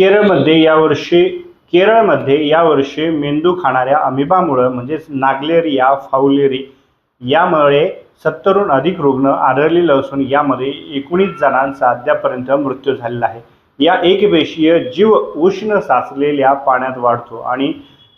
केरळमध्ये यावर्षी केरळमध्ये यावर्षी मेंदू खाणाऱ्या अमिबामुळं म्हणजेच नागलेरिया फाउलेरी यामुळे सत्तरहून अधिक रुग्ण आढळलेले असून यामध्ये एकोणीस जणांचा अद्यापर्यंत मृत्यू झालेला आहे. या एकपेशीय जीव उष्ण साचलेल्या पाण्यात वाढतो आणि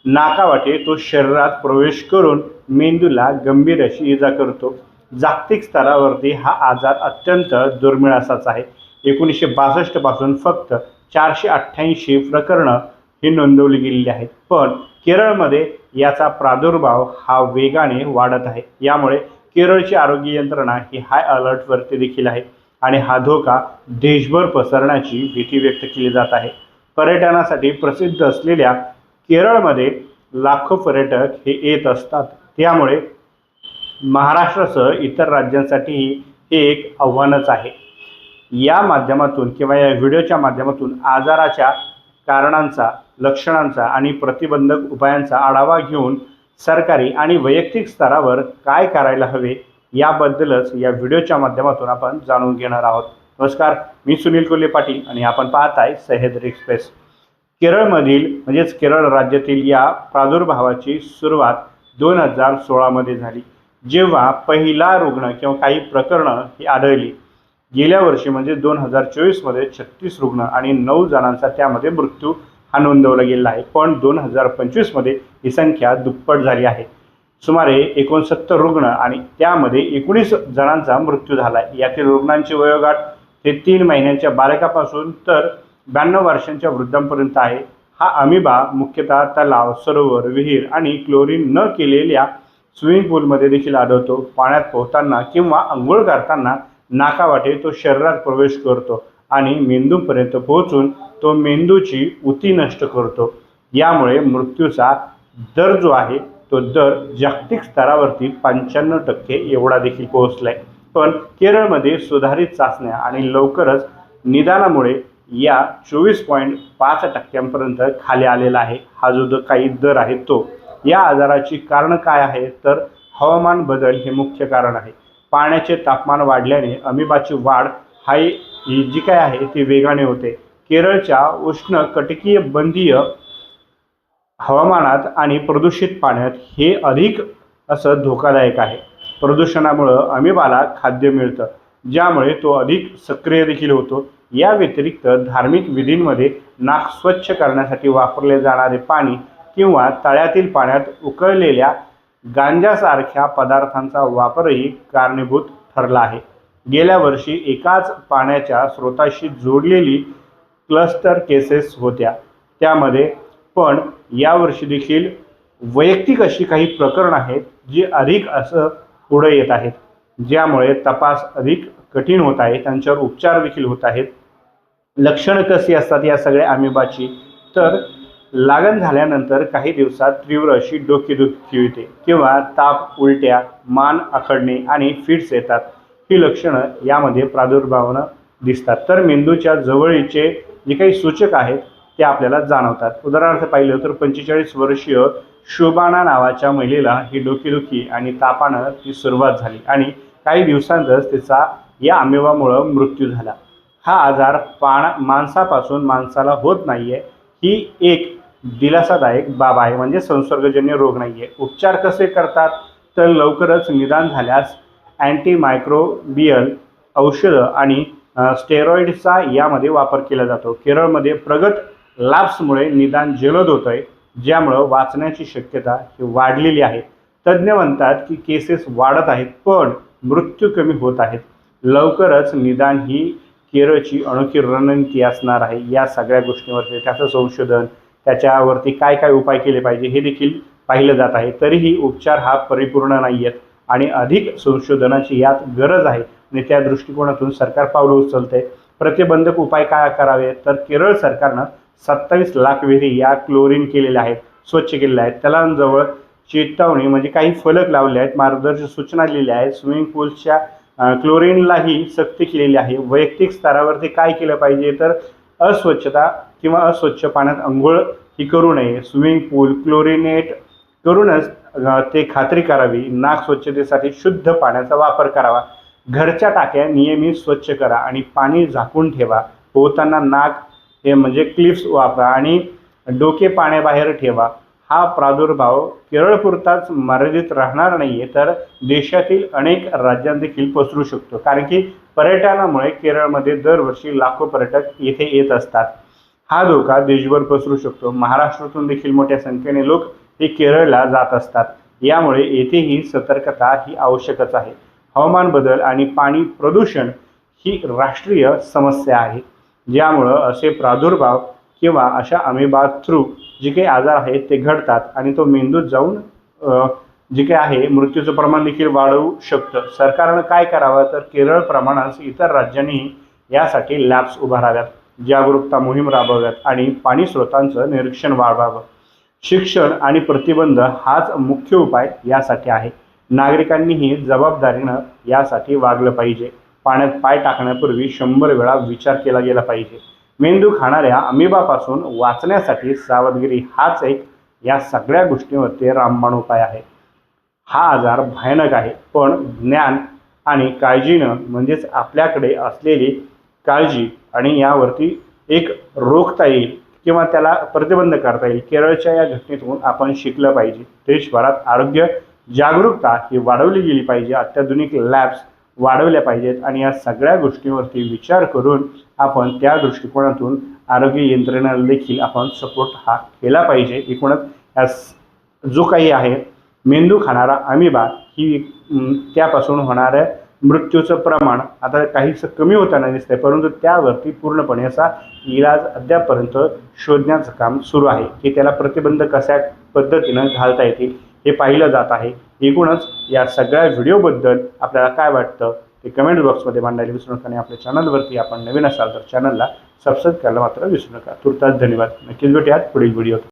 नाकावाटे तो शरीरात प्रवेश करून मेंदूला गंभीर अशी इजा करतो. जागतिक स्तरावरती हा आजार अत्यंत दुर्मिळ असाच आहे. एकोणीसशे बासष्टपासून फक्त चारशे अठ्ठ्याऐंशी प्रकरणं ही नोंदवली गेलेली आहेत. पण केरळमध्ये याचा प्रादुर्भाव हा वेगाने वाढत आहे. यामुळे केरळची आरोग्य यंत्रणा ही हाय अलर्टवरती देखील आहे आणि हा धोका देशभर पसरण्याची भीती व्यक्त केली जात आहे. पर्यटनासाठी प्रसिद्ध असलेल्या केरळमध्ये लाखो पर्यटक हे येत असतात. त्यामुळे महाराष्ट्रासह इतर राज्यांसाठीही हे एक आव्हानच आहे. या माध्यमातून किंवा या व्हिडिओच्या माध्यमातून आजाराच्या कारणांचा लक्षणांचा आणि प्रतिबंधक उपायांचा आढावा घेऊन सरकारी आणि वैयक्तिक स्तरावर काय करायला हवे याबद्दलच या व्हिडिओच्या माध्यमातून आपण जाणून घेणार आहोत. नमस्कार मी सुनील कोल्हे पाटील आणि आपण पाहत आहे सह्याद्री एक्सप्रेस. केरळमधील म्हणजेच केरळ राज्यातील या प्रादुर्भावाची सुरुवात दोन हजार सोळामध्ये झाली. जेव्हा पहिला रुग्ण किंवा काही प्रकरणं ही आढळली गेल्या वर्षी म्हणजे दोन हजार चोवीसमध्ये छत्तीस रुग्ण आणि नऊ जणांचा त्यामध्ये मृत्यू हा नोंदवला गेलेला आहे. पण दोन हजार पंचवीसमध्ये ही संख्या दुप्पट झाली आहे. सुमारे एकोणसत्तर रुग्ण आणि त्यामध्ये एकोणीस जणांचा मृत्यू झाला आहे यातील रुग्णांची वयोगाठ हे तीन महिन्यांच्या बालकापासून तर ब्याण्णव वर्षांच्या वृद्धांपर्यंत आहे. हा अमिबा मुख्यतः तलाव सरोवर विहीर आणि क्लोरीन न केलेल्या स्विमिंग पूलमध्ये देखील आढळतो. पाण्यात पोहताना किंवा आंघोळ करताना नाकावाटे तो शरीरात प्रवेश करतो आणि मेंदूपर्यंत पोहोचून तो मेंदूची उती नष्ट करतो. यामुळे मृत्यूचा दर जो आहे तो दर जागतिक स्तरावरती पंच्याण्णव टक्के एवढा देखील पोहोचलाय. पण केरळमध्ये सुधारित चाचण्या आणि लवकरच निदानामुळे या चोवीस पॉईंट पाच टक्क्यांपर्यंत खाली आलेला आहे. हा जो द काही दर आहे तो. या आजाराची कारण काय आहे तर हवामान बदल हे मुख्य कारण आहे. पाण्याचे तापमान वाढल्याने अमिबाची वाढ हा ही जी काय आहे ती वेगाने होते. केरळच्या उष्ण कटकीय बंदीय हवामानात आणि प्रदूषित पाण्यात हे अधिक असं धोकादायक आहे. प्रदूषणामुळं अमिबाला खाद्य मिळतं ज्यामुळे तो अधिक सक्रिय देखील होतो. या व्यतिरिक्त धार्मिक विधींमध्ये नाक स्वच्छ करण्यासाठी वापरले जाणारे पाणी किंवा तळ्यातील पाण्यात उकळलेल्या गांजासारख्या पदार्थांचा वापरही कारणीभूत ठरला आहे. गेल्या वर्षी एकाच पाण्याच्या स्रोताशी जोडलेली क्लस्टर केसेस होत्या. त्यामध्ये पण यावर्षी देखील वैयक्तिक अशी काही प्रकरणं आहेत जी अधिक असं पुढे येत आहेत ज्यामुळे तपास अधिक कठीण होत आहे. त्यांच्यावर उपचार देखील होत आहेत. लक्षणं कशी असतात या सगळ्या अमिबाची? तर लागण झाल्यानंतर काही दिवसात तीव्र अशी डोकेदुखी होते किंवा ताप उलट्या मान आखडणे आणि फिट्स येतात. ही लक्षणं यामध्ये प्रादुर्भावनं दिसतात. तर मेंदूच्या जवळीचे जे काही सूचक आहेत ते आपल्याला जाणवतात. उदाहरणार्थ पाहिलं तर पंचेचाळीस वर्षीय शोबाना नावाच्या महिलेला ही डोकेदुखी आणि तापानं ती सुरुवात झाली आणि काही दिवसांतच तिचा या आमेवामुळं मृत्यू झाला. हा आजार पाण माणसापासून माणसाला होत नाही आहे ही एक दिलासादायक बाब आहे. म्हणजे संसर्गजन्य रोग नाही आहे उपचार कसे करतात? तर लवकरच निदान झाल्यास अँटीमायक्रोबियल औषधं आणि स्टेरॉईडचा स्टेरॉइडचा यामध्ये वापर केला जातो. केरळमध्ये प्रगत लॅब्समुळे निदान जलद होत आहे ज्यामुळं वाचण्याची शक्यता ही वाढलेली आहे. तज्ज्ञ म्हणतात की केसेस वाढत आहेत पण मृत्यू कमी होत आहेत. लवकरच निदान ही केरळची अनोखी रणनीती असणार आहे. या सगळ्या गोष्टींवरती त्याचं संशोधन त्याच्यावरती काय काय उपाय केले पाहिजे हे देखील पाहिलं जात आहे. तरीही उपचार हा परिपूर्ण नाही आहेत आणि अधिक संशोधनाची यात गरज आहे आणि त्या दृष्टिकोनातून सरकार पावलं उचलते. प्रतिबंधक उपाय काय करावे? तर केरळ सरकारनं सत्तावीस लाख विहिरी या क्लोरीन केलेल्या आहेत स्वच्छ केलेल्या आहेत. तलांजवळ चेतावणी म्हणजे काही फलक लावले आहेत मार्गदर्शक सूचना दिलेल्या आहेत. स्विमिंग पूलच्या क्लोरीनलाही सक्ती केलेली आहे. वैयक्तिक स्तरावरती काय केलं पाहिजे? तर अस्वच्छता किंवा अस्वच्छ पाण्यात आंघोळ ही करू नये. स्विमिंग पूल क्लोरिनेट करूनच ते खात्री करावी. नाक स्वच्छतेसाठी शुद्ध पाण्याचा वापर करावा. घरच्या टाक्या नियमित स्वच्छ करा आणि पाणी झाकून ठेवा. पोहताना नाक हे म्हणजे क्लिप्स वापरा आणि डोके पाण्याबाहेर ठेवा. हा प्रादुर्भाव केरळपुरताच मर्यादित राहणार नाही आहे तर देशातील अनेक राज्यांदेखील पसरू शकतो. कारण की पर्यटनामुळे केरळमध्ये दरवर्षी लाखो पर्यटक येथे येत असतात. हा धोका देशभर पसरू शकतो. महाराष्ट्रातून देखील मोठ्या संख्येने लोक हे केरळला जात असतात. यामुळे येथेही सतर्कता ही आवश्यकच आहे. हवामान बदल आणि पाणी प्रदूषण ही राष्ट्रीय समस्या आहे. ज्यामुळं असे प्रादुर्भाव किंवा अशा अमेबा थ्रू जे काही आजार आहेत ते घडतात आणि तो मेंदूत जाऊन जे काही आहे मृत्यूचं प्रमाण देखील वाढवू शकतं. सरकारनं काय करावं? तर केरळ प्रमाणात इतर राज्यांनी यासाठी लॅब्स उभाराव्यात जागरूकता मोहीम राबवाव्यात आणि पाणी स्रोतांचं निरीक्षण वाढवावं. शिक्षण आणि प्रतिबंध हाच मुख्य उपाय यासाठी आहे. नागरिकांनीही जबाबदारीनं यासाठी वागलं पाहिजे. पाण्यात पाय टाकण्यापूर्वी शंभर वेळा विचार केला गेला पाहिजे. मेंदू खाणाऱ्या अमिबापासून वाचण्यासाठी सावधगिरी हाच एक या सगळ्या गोष्टींवरती रामबाण उपाय आहे. हा आजार भयानक आहे पण ज्ञान आणि काळजीनं म्हणजेच आपल्याकडे असलेली काळजी आणि यावरती एक रोखता येईल किंवा त्याला प्रतिबंध करता येईल केरळच्या या घटनेतून आपण शिकलं पाहिजे. देशभरात आरोग्य जागरूकता ही वाढवली गेली पाहिजे. अत्याधुनिक लॅब्स वाढवल्या पाहिजेत आणि या सगळ्या गोष्टींवरती विचार करून आपण त्या दृष्टिकोनातून आरोग्य यंत्रणेला देखील आपण सपोर्ट हा केला पाहिजे. एकूणच या जो काही आहे मेंदू खाणारा अमिबा ही त्यापासून होणाऱ्या मृत्यूचं प्रमाण आता काहीसं कमी होताना दिसतंय परंतु त्यावरती पूर्णपणे असा इलाज अद्यापपर्यंत शोधण्याचं काम सुरू आहे. की त्याला प्रतिबंध कशा पद्धतीनं घालता येतील हे पाहिलं जात आहे. एकूणच या सगळ्या व्हिडिओबद्दल आपल्याला काय वाटतं ते कमेंट बॉक्समध्ये मांडायला विसरू नका आणि आपल्या चॅनलवरती आपण नवीन असाल तर चॅनलला सबस्क्राईब करायला मात्र विसरू नका. तुर्तास धन्यवाद. नक्कीच भेटूयात पुढील व्हिडिओ